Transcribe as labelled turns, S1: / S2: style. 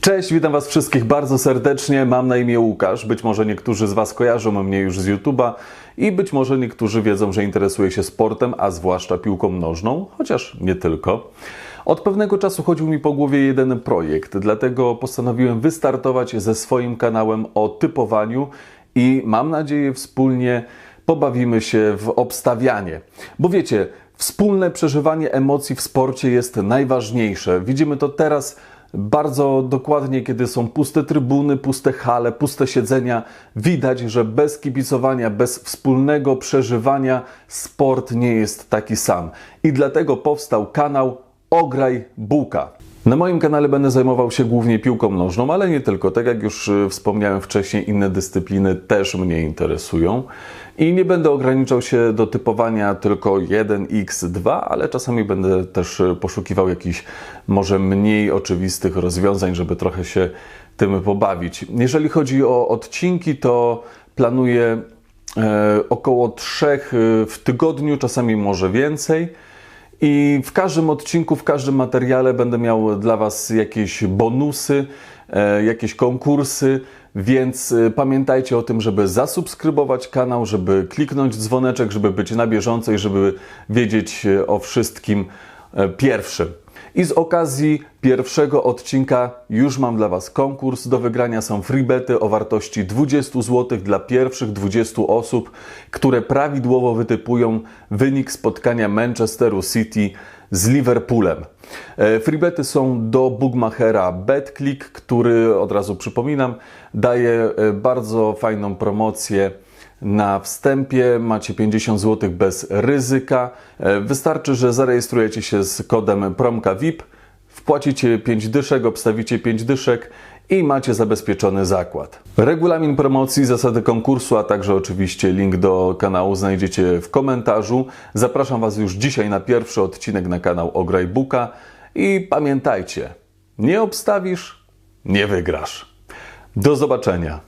S1: Cześć, witam Was wszystkich bardzo serdecznie. Mam na imię Łukasz. Być może niektórzy z Was kojarzą mnie już z YouTube'a i być może niektórzy wiedzą, że interesuję się sportem, a zwłaszcza piłką nożną, chociaż nie tylko. Od pewnego czasu chodził mi po głowie jeden projekt, dlatego postanowiłem wystartować ze swoim kanałem o typowaniu i mam nadzieję wspólnie pobawimy się w obstawianie. Bo wiecie, wspólne przeżywanie emocji w sporcie jest najważniejsze. Widzimy to teraz bardzo dokładnie, kiedy są puste trybuny, puste hale, puste siedzenia. Widać, że bez kibicowania, bez wspólnego przeżywania sport nie jest taki sam. I dlatego powstał kanał Ograj Buka. Na moim kanale będę zajmował się głównie piłką nożną, ale nie tylko. Tak jak już y, wspomniałem wcześniej, inne dyscypliny też mnie interesują. I nie będę ograniczał się do typowania tylko 1x2, ale czasami będę też poszukiwał jakichś może mniej oczywistych rozwiązań, żeby trochę się tym pobawić. Jeżeli chodzi o odcinki, to planuję e, około trzech y, w tygodniu, czasami może więcej. I w każdym odcinku, w każdym materiale będę miał dla Was jakieś bonusy, e, jakieś konkursy, więc e, pamiętajcie o tym, żeby zasubskrybować kanał, żeby kliknąć dzwoneczek, żeby być na bieżąco i żeby wiedzieć e, o wszystkim e, pierwszym. I z okazji pierwszego odcinka już mam dla Was konkurs. Do wygrania są freebety o wartości 20 zł dla pierwszych 20 osób, które prawidłowo wytypują wynik spotkania Manchesteru City z Liverpoolem. E, Freebety są do bookmachera BetClick, który od razu przypominam, daje e, bardzo fajną promocję na wstępie macie 50 zł bez ryzyka. E, Wystarczy, że zarejestrujecie się z kodem promka VIP, wpłacicie 5 dyszek, obstawicie 5 dyszek i macie zabezpieczony zakład. Regulamin promocji, zasady konkursu, a także oczywiście link do kanału znajdziecie w komentarzu. Zapraszam Was już dzisiaj na pierwszy odcinek na kanał Ograj Buka i pamiętajcie, nie obstawisz, nie wygrasz. Do zobaczenia.